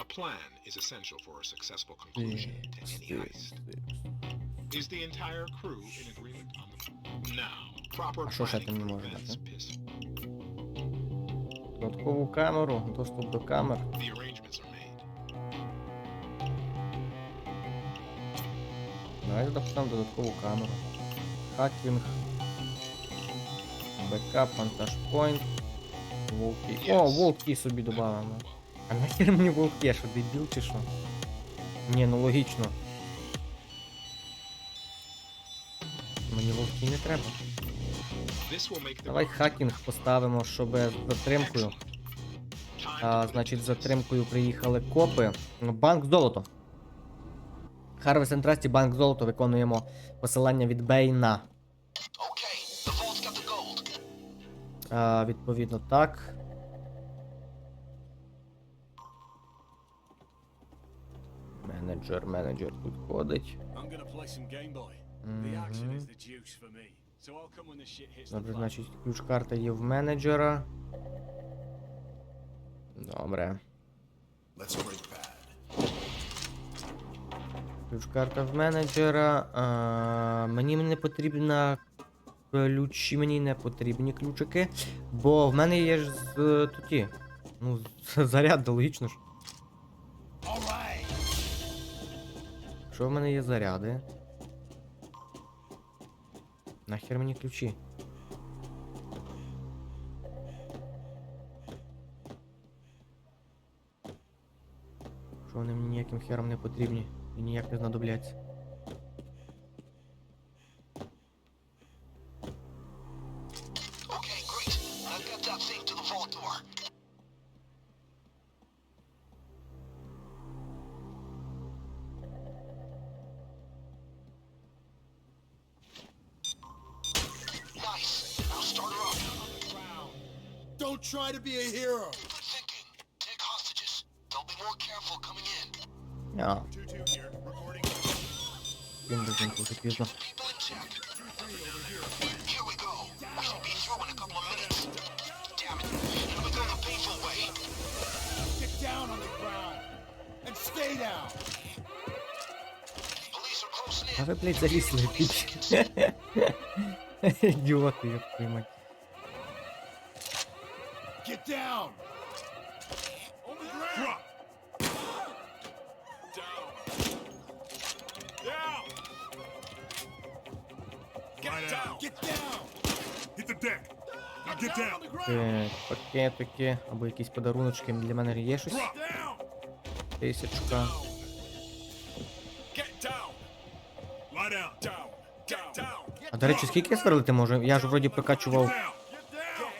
A plan is essential for a successful conclusion to any heist. Is the entire crew in agreement on the Now, proper А що ще planning ти не можеш prevents дати? piss. Додаткову камеру, доступ до камер. The arrangements are made. Давайте допустимо додаткову камеру. Хакінг. Бекап, монтаж point. Волки. О, волки собі додамо. А нахер мені волки, я що дебіл чи що? Ні, ну логічно. Мені волки не треба. Давай хакінг поставимо, щоб затримкою. А, значить, затримкою приїхали копи. Ну, Банк золото. Harvest and Trust і банк золото виконуємо посилання від Бейна. А, відповідно, так. The shit hits the Добре, значить, ключ-карта є в менеджера. Добре. Bad. Ключ-карта в менеджера. А, мені не потрібна ключі, мені не потрібні ключики. Бо в мене є ж з туті. Ну, заряд, логічно ж. Що в мене є заряди? Нахер мені ключі? Що вони мені ніяким хером не потрібні і ніяк не знадобляться. It. Let me go the painful way. Get down on the ground. And stay down. Police are closing А in. ви, блядь, залізли в піч. Ідіоти, як твою мать. Get down. Так, пакетики, або якісь подаруночки для мене є щось. Тисячка. А до речі, скільки сверлити можу? Я ж вроді прокачував.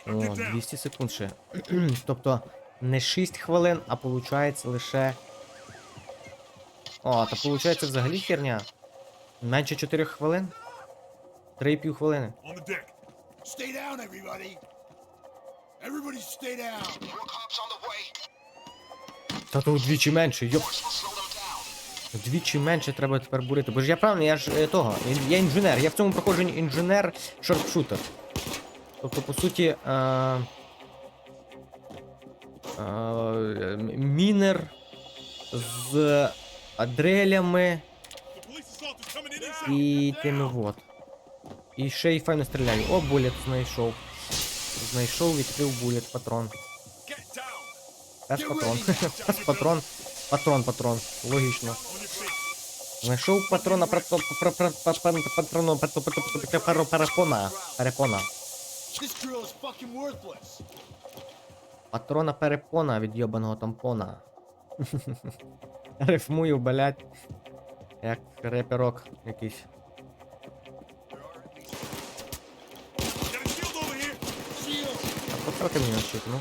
О, 200 секунд ще. тобто не 6 хвилин, а виходить лише. О, та виходить взагалі херня. Менше 4 хвилин? 3,5 хвилини. On the deck! Stay down, everybody. Everybody stay down. Та то вдвічі менше, йоп. Вдвічі менше треба тепер бурити. Бо ж я правильно, я ж е, того. Я інженер. Я в цьому проходженні інженер шарпшутер. Тобто, по суті. Е, е, мінер з адрелями і тими вот. І ще й файно стріляю. О, булет знайшов. Знайшов, відкрив булет, патрон. Пес патрон. Пес патрон. Патрон, патрон. Логічно. Знайшов патрона патрона патрона перепона. Перепона. Патрона перепона від йобаного тампона. Рифмую, блять. Як реперок якийсь. Потрохи мені навчити, ну.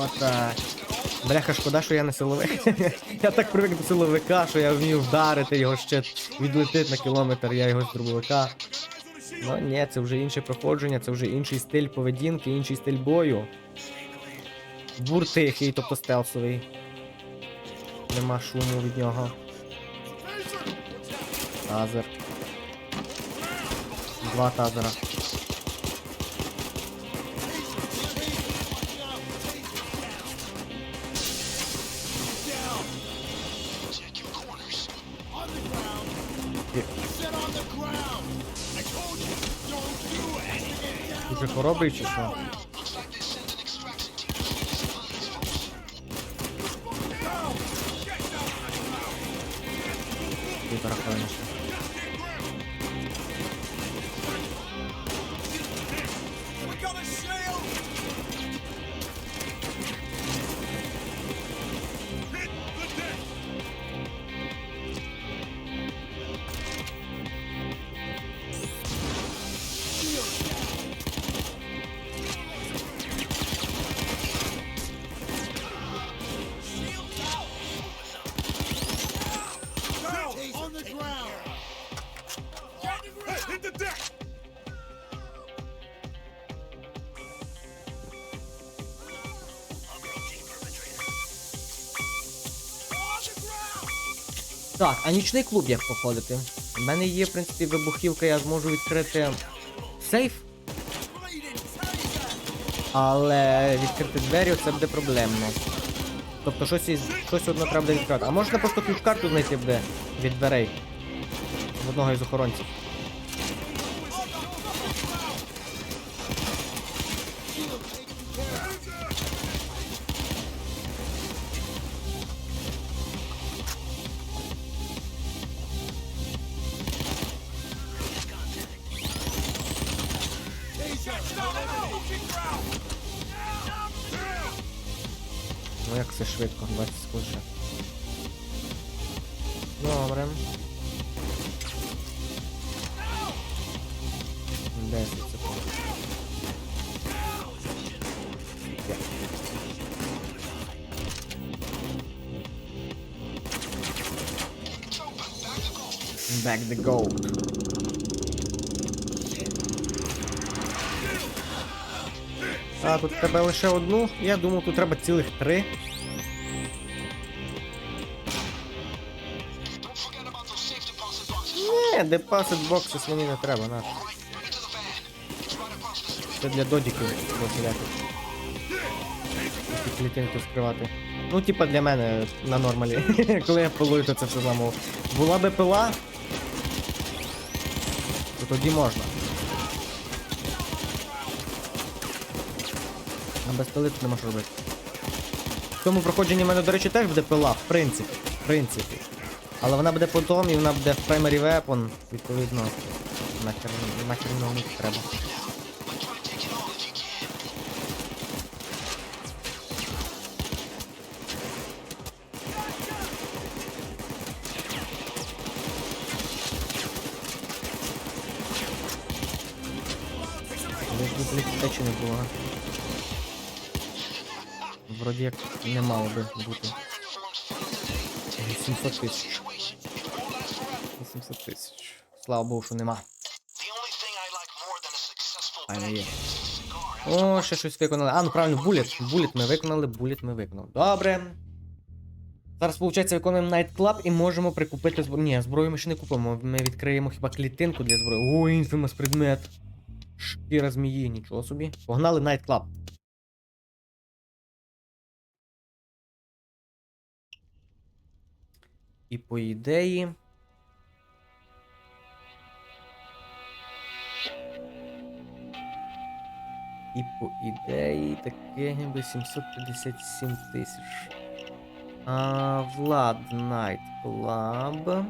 Отак. Бляха, шкода, що я не силовик. я так привик до силовика, що я вмію вдарити його ще відлетить на кілометр, я його з дробовика. Ну ні, це вже інше проходження, це вже інший стиль поведінки, інший стиль бою. Бур тихий, тобто стелсовий. Нема шуму від нього. Тазер. Два тазера. Хоробрий чи що? Так, а нічний клуб як походити? У мене є, в принципі, вибухівка, я зможу відкрити сейф. Але відкрити двері це буде проблемно. Тобто щось, із, щось одно треба буде відкривати. А можна просто ключ-карту знайти буде від дверей. В одного із охоронців. The gold. А, тут тебе лише одну. Я думав, тут треба цілих три. Ні, депасит боксис мені не треба, на. Це для додіків всіляких. Ці клітинки вскривати. Ну, типа для мене на нормалі. Коли я пилую, то це все зламав. Була би пила, тоді можна. А без пили тут нема що робити. В цьому проходженні в мене, до речі, теж буде пила, в принципі. В принципі. Але вона буде потом і вона буде в primary weapon, відповідно. Нахер, нахер не треба. Не було. Вроді як не мало би бути. 800 тисяч. 800 тисяч. Слава Богу, що нема. А не є. О, ще щось виконали. А, ну правильно, буліт. Буліт ми виконали, буліт ми виконали. Добре. Зараз, виходить, виконуємо Night Club і можемо прикупити зброю. Ні, зброю ми ще не купимо. Ми відкриємо хіба клітинку для зброї. О, інфімас предмет. Шкіра змії, нічого собі. Погнали Night Club. І по ідеї. І по ідеї таке 857 тисяч. А, Влад Night Club.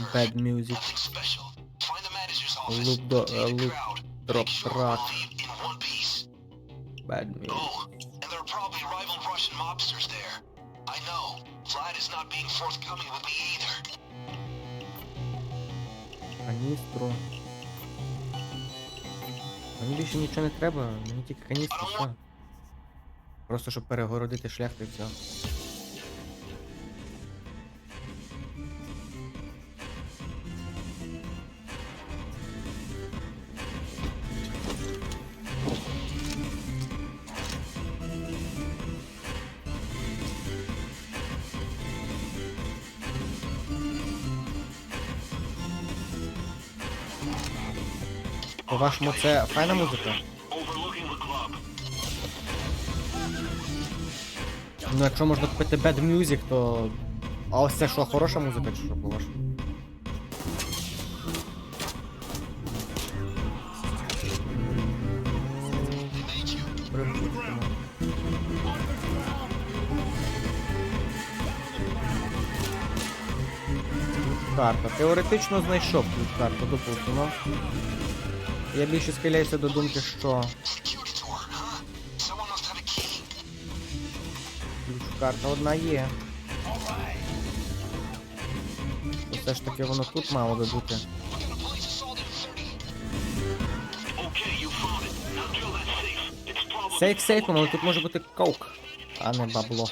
Reserve. Bad music. Nothing special. Find the manager's office. Loop do- uh, the loop drop sure track. we'll in one piece. Bad music. Oh, and there are probably rival Russian mobsters there. I know. Vlad is not being forthcoming with me either. Каністру. Мені більше нічого не треба, мені тільки каністру, все. Просто щоб перегородити шлях і все. По-вашому, це файна музика? Ну, якщо можна купити Bad Music, то. А ось це що, хороша музика чи що, по-вашому? Карта. Теоретично знайшов ключ карту, допустимо. Я більше схиляюся до думки, що карта одна є. То все ж таки воно тут мало би бути. We're gonna police assault in 30. Okay, you found it. Now drill that safe. It's probably Сейф сейфом, але тут може бути коук, а не бабло.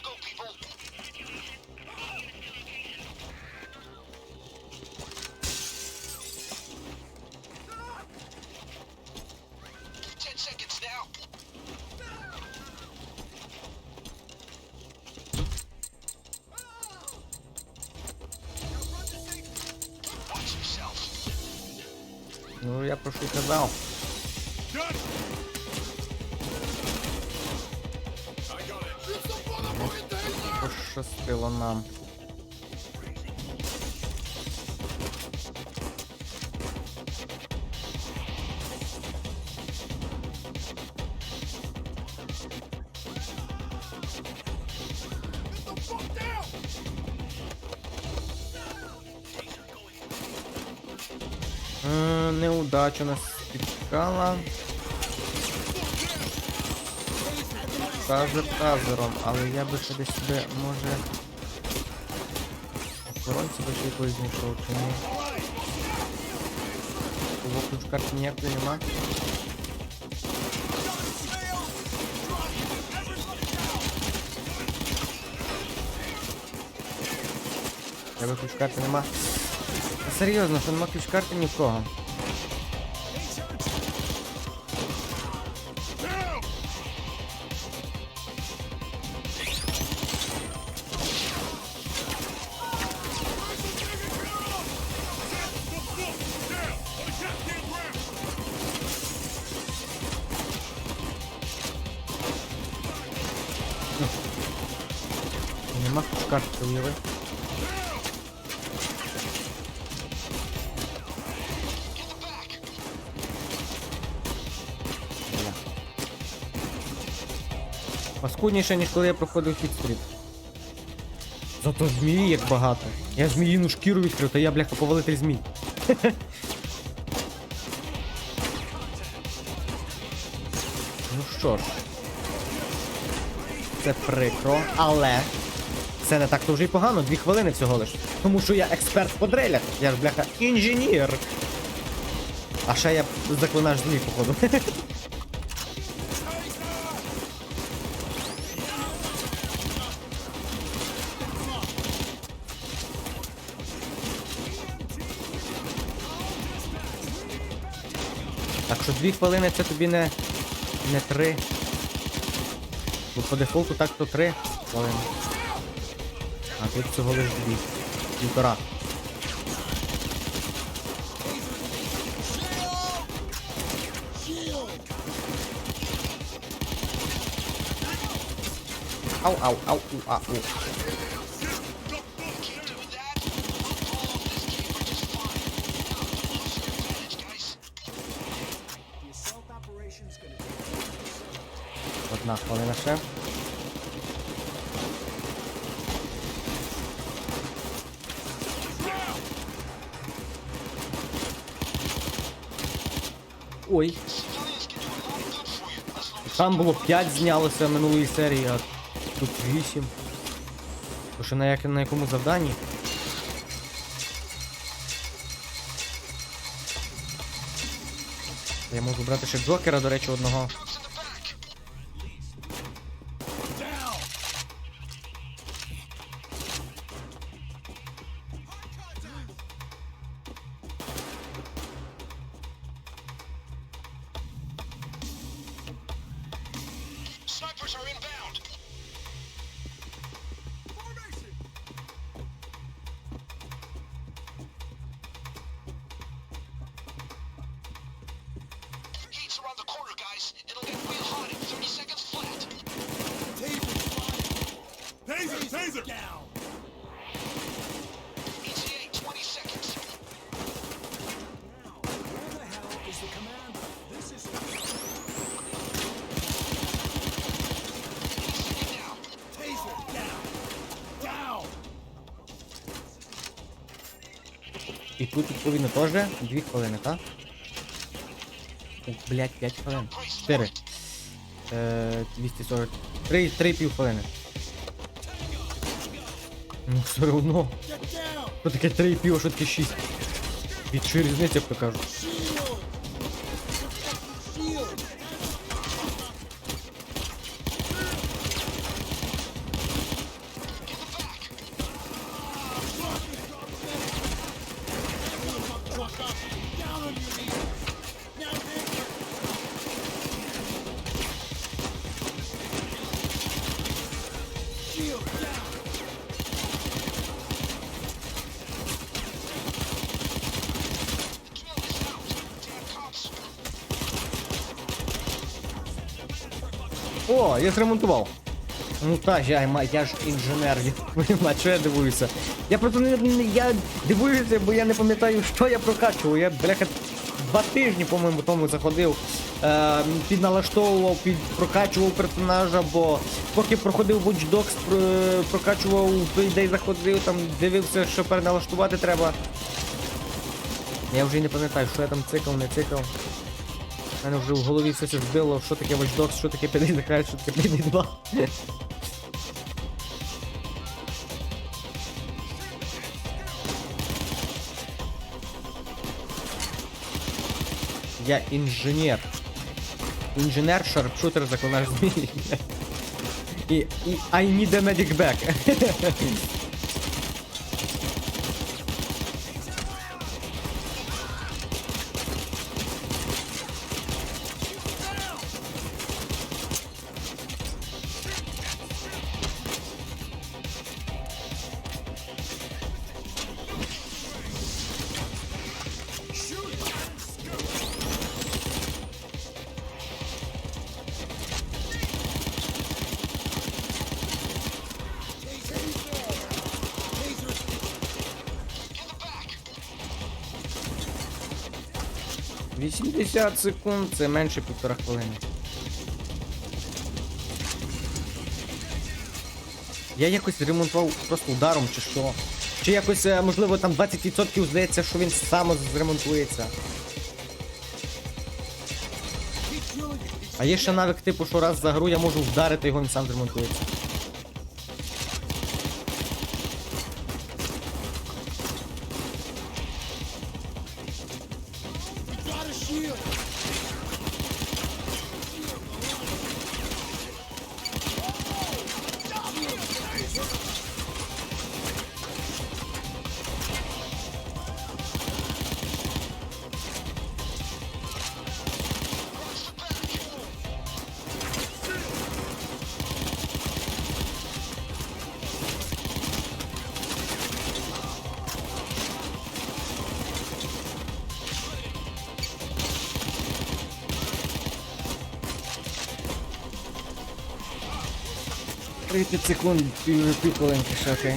Ну я про що казав. Пощастило нам. Неудача нас спіткала. Тазер тазером, але я би ще десь себе, може... Охоронці би ще якось знайшов, чи ні? Того ключ карти ніякої нема. Тебе ключ карти нема. Та серйозно, що нема ключ карти нікого. Нема карти, уяви. Паскудніше, ніж коли я проходив хітстріт. Зато змії як багато. Я зміїну шкіру відкрив, то я, бляха, повелитель змій. ну що ж. Це прикро, але. Це не так то вже й погано, дві хвилини всього лиш. Тому що я експерт по дрелях. Я ж, бляха, інженер. А ще я заклинаш змій, походу. Так що дві хвилини це тобі не. не три. Бо по дефолту так то три хвилини. А тут всього лиш дві. Півтора. Ау, ау, ау, у, а, хвилина. Ой. Там було 5 знялося минулої серії, а тут 8. То що на, як, на якому завданні? Я можу брати ще Джокера, до речі, одного. guys. It'll get real hot in 30 seconds flat. Taser, taser! Down! ETA, 20 seconds. Now, where the hell is the commander? This is... ETA down. Taser, down! Down! І тут відповідно теж дві хвилини, так? Блять 5 хвилин. 4. Е, 240. 3, 3 пів хвилини. Ну, все одно. Що таке 3 пів, а що таке 6? Від що різниця, як О, я зремонтував. Ну так, я, я ж інженер, я, що я дивуюся. Я просто не, я дивуюся, бо я не пам'ятаю, що я прокачував. Я, бляха, два тижні, по-моєму, тому заходив, е, підналаштовував, під, прокачував персонажа, бо поки проходив Watch Dogs, про- прокачував, ідеї заходив, там дивився, що переналаштувати треба. Я вже не пам'ятаю, що я там цикав, не цикав. У мене вже в голові все це збило, що таке Watch Dogs, що таке Payday the Cry, що таке Payday 2. Я інженер. Інженер, шарпшутер, заклинаш змії. І, і I need a medic back. 80 секунд, це менше півтора хвилини. Я якось ремонтував просто ударом чи що. Чи якось, е, можливо, там 20% здається, що він сам зремонтується. А є ще навик, типу, що раз за гру я можу вдарити його, він сам зремонтується. 30 секунд, пів, пів хвилинки ще, окей.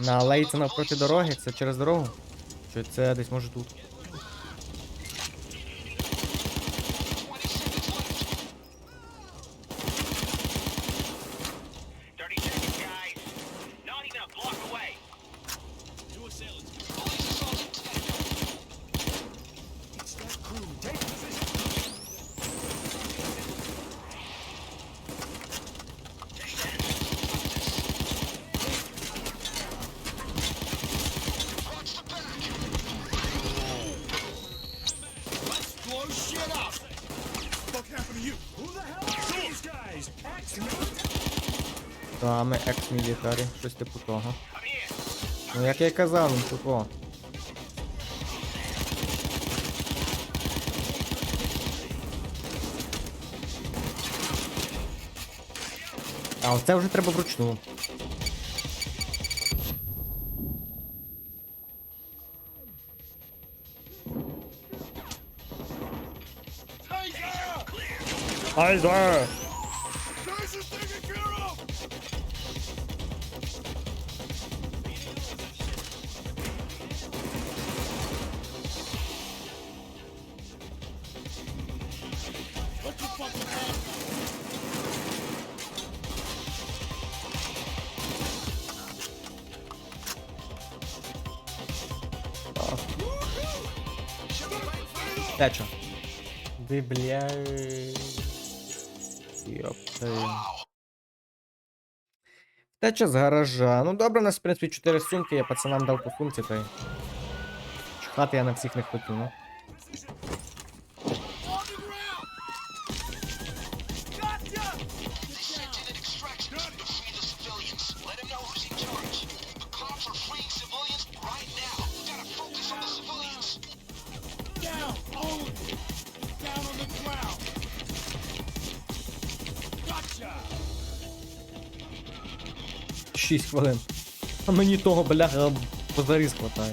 На навпроти police дороги, це через дорогу? Чи це десь може тут? Щось типу того. Ну як я й казав, ну типу. А оце вже треба вручну. Айзер! Течо. Ви бля. Теча з гаража. Ну добре, у нас, в принципі, 4 сумки, я пацанам дав по сумці, та й. Чхати я на всіх не хотів, ну. Хвилин. А мені того, бляха, позаріз хватає.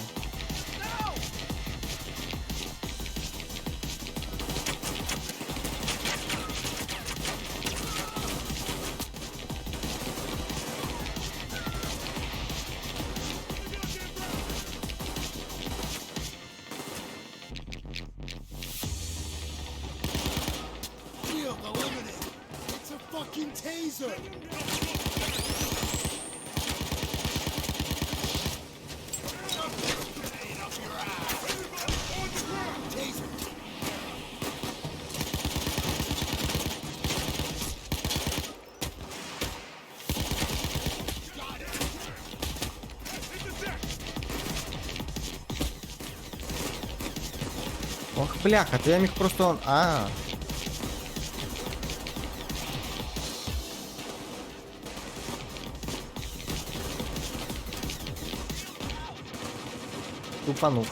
It's a fucking taser! бляха, то я міг просто. А. Тупанув.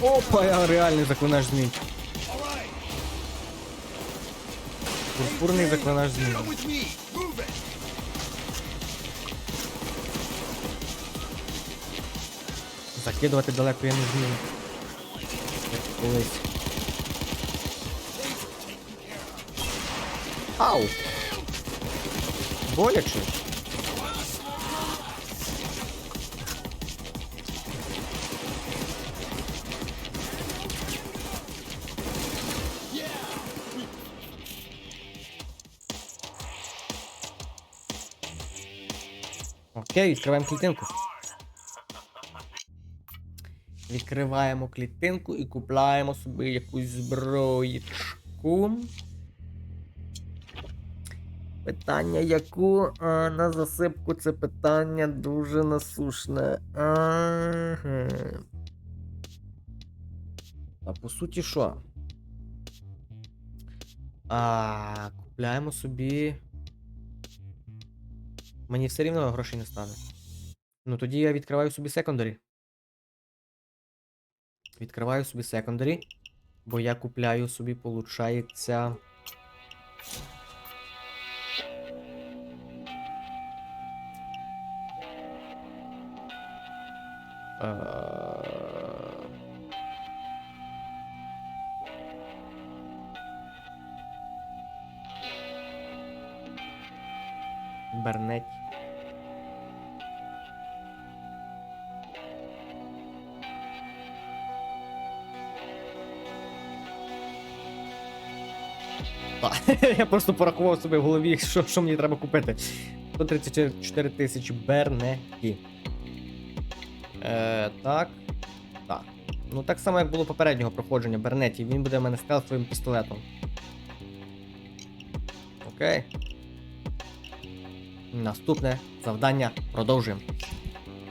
Опа, я реальний заклинаш змій. Пурпурний заклинаш змій. Закидувати далеко я не змію. Як колись. Ау! Боляче. Окей, відкриваємо клітинку. Відкриваємо клітинку і купляємо собі якусь зброєчку. Питання яку а, на засипку це питання дуже насушне. Ага. А по суті, що? А, купляємо собі. Мені все рівно грошей не стане. Ну тоді я відкриваю собі секондарі. Відкриваю собі секондарі, бо я купляю собі, получається. Е, Бернеть. Я просто порахував собі в голові, що, що мені треба купити. 134 тисячі бернеті. Е, так. Так. Ну так само, як було попереднього проходження Бернеті. Він буде в мене стелсовим пістолетом. Окей. Наступне завдання продовжуємо.